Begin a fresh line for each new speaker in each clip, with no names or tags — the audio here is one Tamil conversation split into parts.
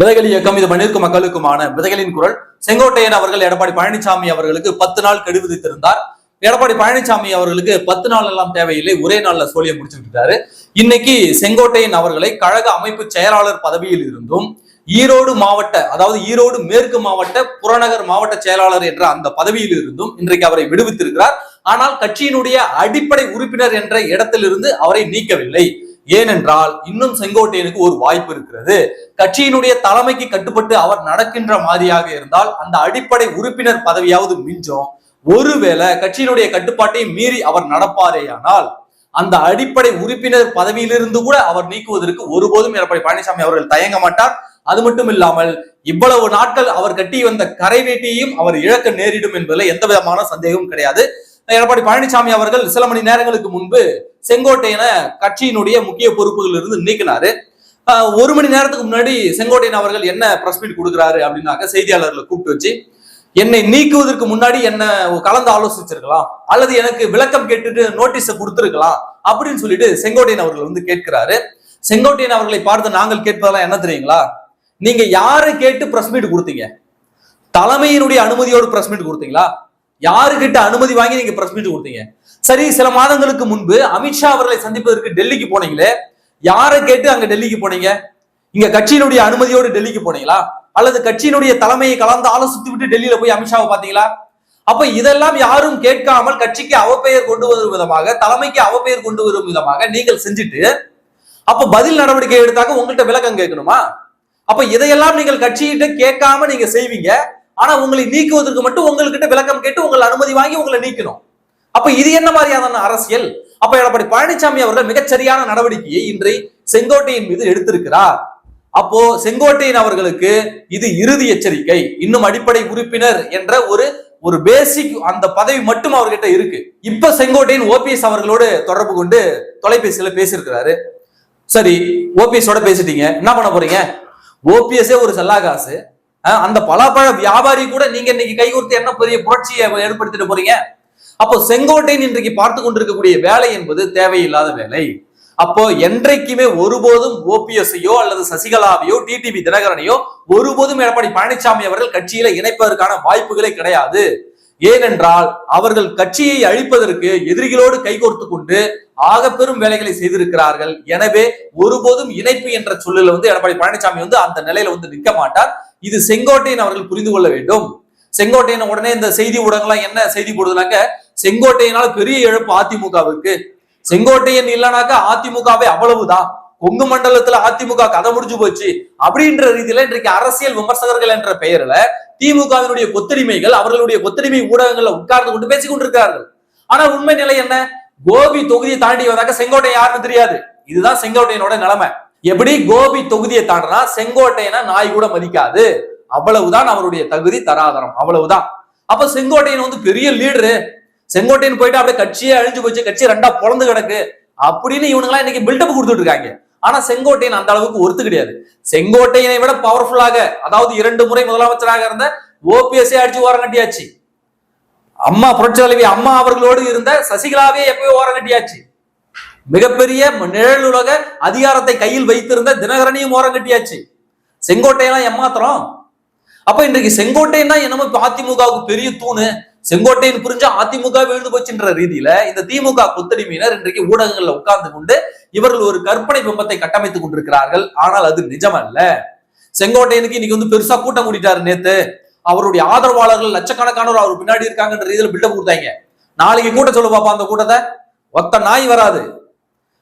விதைகள் இயக்கம் இது மண்ணிற்கு மக்களுக்குமான விதைகளின் குரல். செங்கோட்டையன் அவர்கள் எடப்பாடி பழனிசாமி அவர்களுக்கு பத்து நாள் கெடு விதித்திருந்தார். எடப்பாடி பழனிசாமி அவர்களுக்கு பத்து நாள் எல்லாம் தேவையில்லை ஒரே நாள்ல சோழியை முடிச்சு இன்னைக்கு செங்கோட்டையன் அவர்களை கழக அமைப்பு செயலாளர் பதவியில் இருந்தும் ஈரோடு மாவட்ட அதாவது ஈரோடு மேற்கு மாவட்ட புறநகர் மாவட்ட செயலாளர் என்ற அந்த பதவியில் இருந்தும் இன்றைக்கு அவரை விடுவித்திருக்கிறார். ஆனால் கட்சியினுடைய அடிப்படை உறுப்பினர் என்ற இடத்திலிருந்து அவரை நீக்கவில்லை. ஏனென்றால் இன்னும் செங்கோட்டையனுக்கு ஒரு வாய்ப்பு இருக்கிறது. கட்சியினுடைய தலைமைக்கு கட்டுப்பட்டு அவர் நடக்கின்ற மாதிரியாக இருந்தால் அந்த அடிப்படை உறுப்பினர் பதவியாவது மிஞ்சும். ஒருவேளை கட்சியினுடைய கட்டுப்பாட்டை மீறி அவர் நடப்பாரேயானால் அந்த அடிப்படை உறுப்பினர் பதவியிலிருந்து கூட அவர் நீக்குவதற்கு ஒருபோதும் எடப்பாடி பழனிசாமி அவர்கள் தயங்க மாட்டார். அது மட்டும் இல்லாமல் இவ்வளவு நாட்கள் அவர் கட்டி வந்த கரை வேட்டியையும் அவர் இழக்க நேரிடும் என்பதில் எந்த விதமான சந்தேகமும் கிடையாது. எடப்பாடி பழனிசாமி அவர்கள் சில மணி நேரங்களுக்கு முன்பு செங்கோட்டையன கட்சியினுடைய முக்கிய பொறுப்புகள் இருந்து நீக்கினாரு ஒரு மணி நேரத்துக்கு முன்னாடி செங்கோட்டையன் அவர்கள் என்ன பிரஸ் மீட் கொடுக்குறாரு அப்படின்னாக்க செய்தியாளர்களை கூப்பிட்டு வச்சு என்னை நீக்குவதற்கு முன்னாடி என்ன கலந்து ஆலோசிச்சிருக்கலாம் அல்லது எனக்கு விளக்கம் கேட்டுட்டு நோட்டீஸை கொடுத்துருக்கலாம் அப்படின்னு சொல்லிட்டு செங்கோட்டையன் அவர்கள் வந்து கேட்கிறாரு. செங்கோட்டையன் அவர்களை பார்த்து நாங்கள் கேட்பதெல்லாம் என்ன தெரியுங்களா? நீங்க யாரை கேட்டு பிரஸ் மீட் கொடுத்தீங்க? தலைமையினுடைய அனுமதியோடு பிரஸ் மீட் கொடுத்தீங்களா? யாருக்கிட்ட அனுமதி வாங்கி நீங்க பிரஸ் மீட் கொடுத்தீங்க? சரி சில மாதங்களுக்கு முன்பு அமித்ஷா அவர்களை சந்திப்பதற்கு டெல்லிக்கு போனீங்களே? யாரை கேட்டு அங்க டெல்லிக்கு போனீங்க? இங்க கட்சியினுடைய அனுமதியோடு டெல்லிக்கு போனீங்களா? அல்லது கட்சியினுடைய தலைமையை கலந்து ஆலோசித்து விட்டு டெல்லியில போய் அமித்ஷாவை பாத்தீங்களா அப்ப இதெல்லாம் யாரும் கேட்காமல் கட்சிக்கு அவப்பெயர் கொண்டு வரும் விதமாக தலைமைக்கு அவப்பெயர் கொண்டு வரும் விதமாக நீங்கள் செஞ்சுட்டு அப்ப பதில் நடவடிக்கை எடுத்தாக்க உங்கள்கிட்ட விளக்கம் கேட்கணுமா? அப்ப இதையெல்லாம் நீங்கள் கட்சியிட்ட கேட்காம நீங்க செய்வீங்க. ஆனா உங்களை நீக்குவதற்கு மட்டும் உங்ககிட்ட விளக்கம் கேட்டு உங்கள் அனுமதி வாங்கி உங்களை நீக்கணும். அப்ப இது என்ன மாதிரியான அரசியல்? அப்ப எடப்பாடி பழனிசாமி அவர்கள் மிகச்சரியான நடவடிக்கையை இன்றை செங்கோட்டையின் மீது எடுத்திருக்கிறார். அப்போ செங்கோட்டையன் அவர்களுக்கு இது இறுதி எச்சரிக்கை. இன்னும் அடிப்படை உறுப்பினர் என்ற ஒரு ஒரு பேசிக் அந்த பதவி மட்டும் அவர்கிட்ட இருக்கு. இப்ப செங்கோட்டையன் ஓபிஎஸ் அவர்களோடு தொடர்பு கொண்டு தொலைபேசியில பேசியிருக்கிறாரு. சரி ஓபிஎஸோட பேசிட்டீங்க. என்ன பண்ண போறீங்க? ஓபிஎஸ்ஸே ஒரு செல்லாகாசு. அந்த பலாப்பழ வியாபாரி கூட நீங்க இன்னைக்கு கைகூர்த்து என்ன பெரிய புரட்சியை ஏற்படுத்திட்டு போறீங்க? அப்போ செங்கோட்டையின் இன்றைக்கு பார்த்து கொண்டிருக்கக்கூடிய வேலை என்பது தேவையில்லாத வேலை. அப்போ என்றைக்குமே ஒருபோதும் ஓபிஎஸ்ஐயோ அல்லது சசிகலாவையோ டிடிவி தினகரனையோ ஒருபோதும் எடப்பாடி பழனிசாமி அவர்கள் கட்சியில இணைப்பதற்கான வாய்ப்புகளே கிடையாது. ஏனென்றால் அவர்கள் கட்சியை அழிப்பதற்கு எதிரிகளோடு கைகோர்த்து கொண்டு ஆக பெரும் வேலைகளை செய்திருக்கிறார்கள். எனவே ஒருபோதும் இணைப்பு என்ற சொல்லில் வந்து எடப்பாடி பழனிசாமி வந்து அந்த நிலையில வந்து நிற்க மாட்டார். இது செங்கோட்டையன் அவர்கள் புரிந்து கொள்ள வேண்டும். செங்கோட்டையன் உடனே இந்த செய்தி ஊடகங்கள்லாம் என்ன செய்தி போடுதுனாக்க செங்கோட்டையனால பெரிய இழப்பு அதிமுகவுக்கு. செங்கோட்டையன் இல்லைனாக்கா அதிமுகவே அவ்வளவுதான். கொங்கு மண்டலத்துல அதிமுக கதை முடிஞ்சு போச்சு. அப்படின்ற ரீதியில இன்றைக்கு அரசியல் விமர்சகர்கள் என்ற பெயர்ல திமுகவினுடைய கொத்தடிமைகள் அவர்களுடைய கொத்தடிமை ஊடகங்கள்ல உட்கார்ந்து கொண்டு பேசிக் கொண்டிருக்கிறார்கள். ஆனா உண்மை நிலை என்ன? கோபி தொகுதியை தாண்டி வந்தாக்க செங்கோட்டை யாருன்னு தெரியாது. இதுதான் செங்கோட்டையனோட நிலைமை. எப்படி கோபி தொகுதியை தாண்டினா செங்கோட்டையனை நாய் கூட மதிக்காது. அவ்வளவுதான் அவருடைய தகுதி தராதரம். அவ்வளவுதான். அப்ப செங்கோட்டையன் வந்து பெரிய லீடரு செங்கோட்டையன் போயிட்டு அப்படியே கட்சியே அழிஞ்சு போச்சு. கட்சி ரெண்டா பொழந்து கிடக்கு. அப்படின்னு இவனுங்களாம் இன்னைக்கு பில்டப் கொடுத்துட்டு இருக்காங்க. ஆனா செங்கோட்டையன் அந்த அளவுக்கு ஒருத்து கிடையாது. செங்கோட்டையனை விட பவர்ஃபுல்லாக அதாவது இரண்டு முறை முதலமைச்சராக இருந்த ஓபிஎஸ்ஏ அடிச்சு ஓரம் கட்டியாச்சு. அம்மா புரட்சி தலைவி அம்மா அவர்களோடு இருந்த சசிகலாவே எப்பயோ ஓரம் கட்டியாச்சு. மிகப்பெரிய நிழலுலக அதிகாரத்தை கையில் வைத்திருந்த தினகரனையும் ஓரம் கட்டியாச்சு. செங்கோட்டையெல்லாம் ஏமாத்திரம் அப்ப இன்றைக்கு செங்கோட்டைன்னா என்னமோ இப்ப அதிமுகவுக்கு பெரிய தூணு. செங்கோட்டையின் புரிஞ்சா அதிமுக விழுந்து போச்சுன்ற ரீதியில இந்த திமுக கொத்தடிமையினர் இன்றைக்கு ஊடகங்கள்ல உட்கார்ந்து கொண்டு இவர்கள் ஒரு கற்பனை பிம்பத்தை கட்டமைத்துக் கொண்டிருக்கிறார்கள். ஆனால் அது நிஜமல்ல. செங்கோட்டையனுக்கு இன்னைக்கு வந்து பெருசா கூட்டம் கூட்டிட்டாரு நேத்து. அவருடைய ஆதரவாளர்கள் லட்சக்கணக்கானவர் அவர் பின்னாடி இருக்காங்கன்ற ரீதியில பில்டப் கொடுத்தாங்க. நாளைக்கு கூட்ட சொல்லு பாப்பா அந்த கூட்டத்தை? ஒத்த நாய் வராது.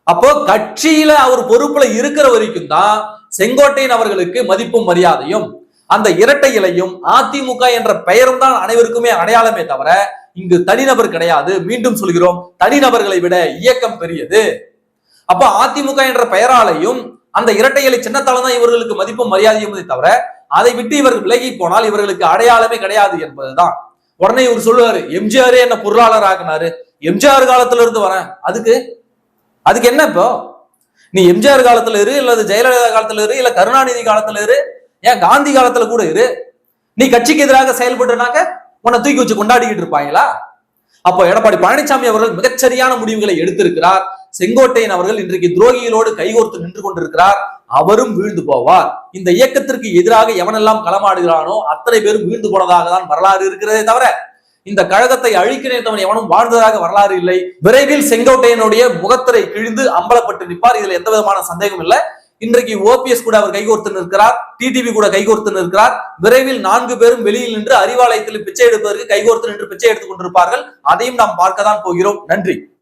அப்போ கட்சியில அவர் பொறுப்புல இருக்கிற வரைக்கும் தான் செங்கோட்டையன் அவர்களுக்கு மதிப்பும் மரியாதையும் அந்த இரட்டை இலையும் அதிமுக என்ற பெயரும் தான் அனைவருக்குமே அடையாளமே தவிர இங்கு தனிநபர் கிடையாது. மீண்டும் சொல்கிறோம் தனிநபர்களை விட இயக்கம் பெரியது. அப்ப அதிமுக என்ற பெயராலையும் அந்த இரட்டை இலை சின்னத்தாலும் தான் இவர்களுக்கு மதிப்பும் மரியாதையும் தவிர அதை விட்டு இவர்கள் விலகி போனால் இவர்களுக்கு அடையாளமே கிடையாது என்பதுதான். உடனே இவர் சொல்லுவாரு எம்ஜிஆரே என்ன பொருளாளர் ஆகினாரு எம்ஜிஆர் காலத்துல இருந்து வரேன். அதுக்கு அதுக்கு என்ன இப்போ? நீ எம்ஜிஆர் காலத்துல இரு இல்லது ஜெயலலிதா காலத்துல இரு இல்ல கருணாநிதி காலத்துல இரு ஏன் காந்தி காலத்துல கூட இரு. நீ கட்சிக்கு எதிராக செயல்படுனாக்க உன்னை தூக்கி வச்சு கொண்டாடிக்கிட்டு இருப்பாங்களா? அப்போ எடப்பாடி பழனிசாமி அவர்கள் மிகச்சரியான முடிவுகளை எடுத்திருக்கிறார். செங்கோட்டையன் அவர்கள் இன்றைக்கு துரோகிகளோடு கைகோர்த்து நின்று கொண்டிருக்கிறார். அவரும் வீழ்ந்து போவார். இந்த இயக்கத்திற்கு எதிராக எவனெல்லாம் களமாடுகிறானோ அத்தனை பேரும் வீழ்ந்து போனதாக தான் வரலாறு இருக்கிறதே தவிர இந்த கழகத்தை அழிக்கிறேன் எவனும் வாழ்ந்ததாக வரலாறு இல்லை. விரைவில் செங்கோட்டையனுடைய முகத்திரை கிழிந்து அம்பலப்பட்டு நிற்பார். இதுல எந்த விதமான சந்தேகம் இல்லை. இன்றைக்கு ஓபிஎஸ் கூட அவர் கைகோர்த்து நிற்கிறார். டிடிவி கூட கைகோர்த்து நிற்கிறார். விரைவில் நான்கு பேரும் வெளியில் நின்று அறிவாலயத்தில் பிச்சை எடுப்பதற்கு கைகோர்த்து நின்று பிச்சை எடுத்துக் கொண்டிருப்பார்கள். அதையும் நாம் பார்க்க தான் போகிறோம். நன்றி.